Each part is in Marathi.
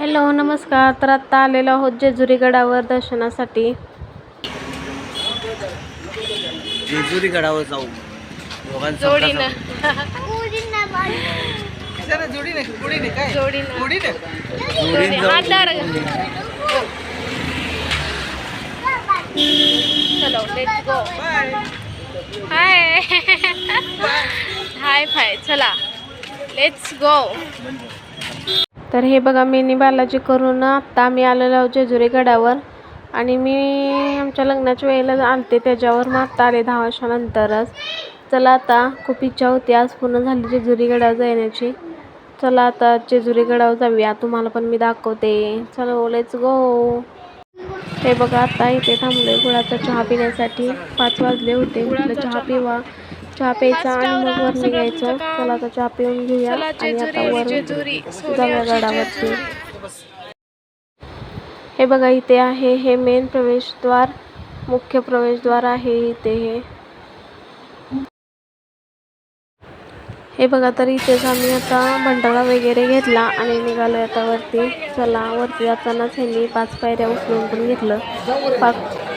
हॅलो नमस्कार. तर आत्ता आलेलो आहोत जेजुरी गडावर दर्शनासाठी. जेजुरी गडावर जाऊ. दोघांचा जोडीनं. जोडीने? जोडीने काय? जोडीनं. जोडीने? जोडी- हात धर. चलो let's go hi high five चला. लेट्स गो तर हे बघा मी बालाजी करून आत्ता आम्ही आलेलो आहोत जेजुरी गडावर. आणि मी आमच्या लग्नाच्या वेळेला आलते त्याच्यावर मग आत्ता आले दहा वर्षानंतरच. चला आता खूप इच्छा होती आज पूर्ण झाली जेजुरी गडावर जाण्याची. चला आता जेजुरी गडावर जाऊया तुम्हाला पण मी दाखवते. चलो लेट्स गो हे बघा आता इथे थांबलोय गुळाचा चहा पिण्यासाठी. पाच वाजले होते म्हटलं चहा पिवा. चहा प्यायचा आणि मग वर निघायचं. चला आता चहा पिऊन घेऊया. आणि आता वर जाऊया गडावरती. हे बघा इथे आहे हे मेन प्रवेशद्वार. मुख्य प्रवेशद्वार आहे इथे हे. हे बघा तर इथेच आम्ही आता भंडारा वगैरे घेतला आणि निघालो आता वरती. चला वरती जातानाच ह्यांनी पाच पायऱ्या उचलून पण घेतलं. पाच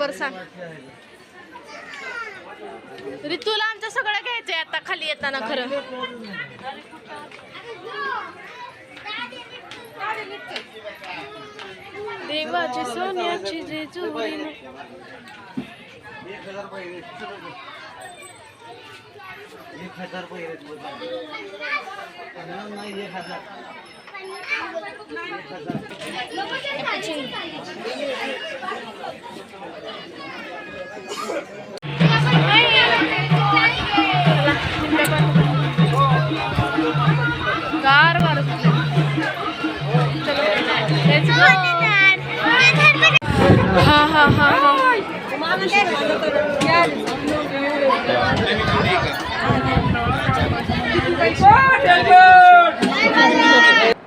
हाय पर सांग. ऋतूला आमचं सगळं घ्यायचंय आता खाली येताना खरं. देवाची सोन्याची जेजुरी एक हजार पहिरे नाही गार हा हा हा हा.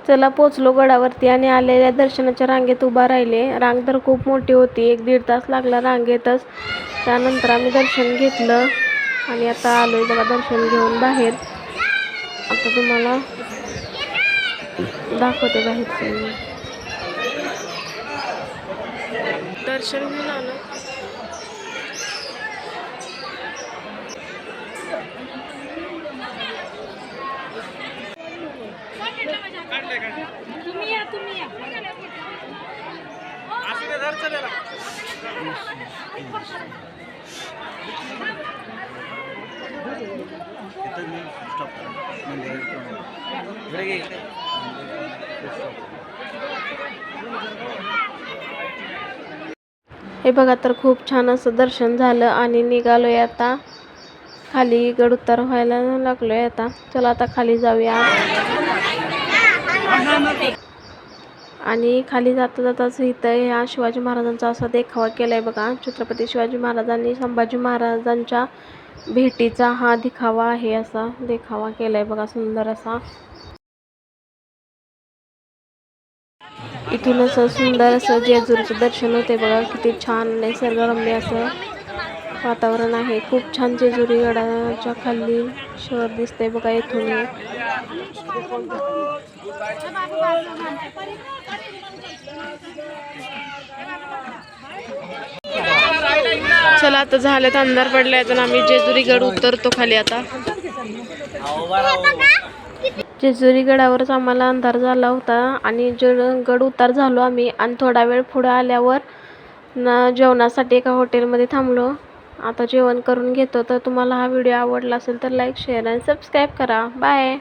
चला पोचलो गडावरती आणि आलेल्या दर्शनाच्या रांगेत उभा राहिले. रांग तर खूप मोठी होती. एक दीड तास लागला रांगेतच त्यानंतर आम्ही दर्शन घेतलं आणि आता आलो बघा दर्शन घेऊन बाहेर. आता तुम्हाला दाखवते बाहेरचं. मी. दर्शन घेऊन आलं. इथं मी स्टॉप करा. मंदिरात इकडे घे. इकडे. हे बघा तर खूप छान असं दर्शन झालं आणि निघालोय आता. खाली गड उतार व्हायला लागलोय आता. चला आता खाली जाऊया. आणि खाली जाता जाताच इथं ह्या शिवाजी महाराजांचा असा देखावा केलाय बघा. छत्रपती शिवाजी महाराजांनी संभाजी महाराजांच्या भेटीचा हा दिखावा आहे असा देखावा केलाय बघा सुंदर असा. इथून असं सुंदर असं जेजुरीचं दर्शन होते बघा. किती छान निसर्गरम्य असं. वातावरण आहे. खूप छान जेजुरी गडाच्या खाली शहर दिसतंय बघा इथून चला आता झाल्यात अंधार पडलाय तर आम्ही जेजुरी गड उतरतो खाली आता. जेजुरी गडावरच आम्हाला अंधार झाला होता आणि जे गड उतार झालो आम्ही आणि थोडा वेळ पुढे आल्यावर ना जेवणासाठी एका हॉटेलमध्ये थांबलो. आता जेवण करून घेतो. तर तुम्हाला हा व्हिडिओ आवडला असेल तर लाईक शेअर आणि सबस्क्राईब करा. बाय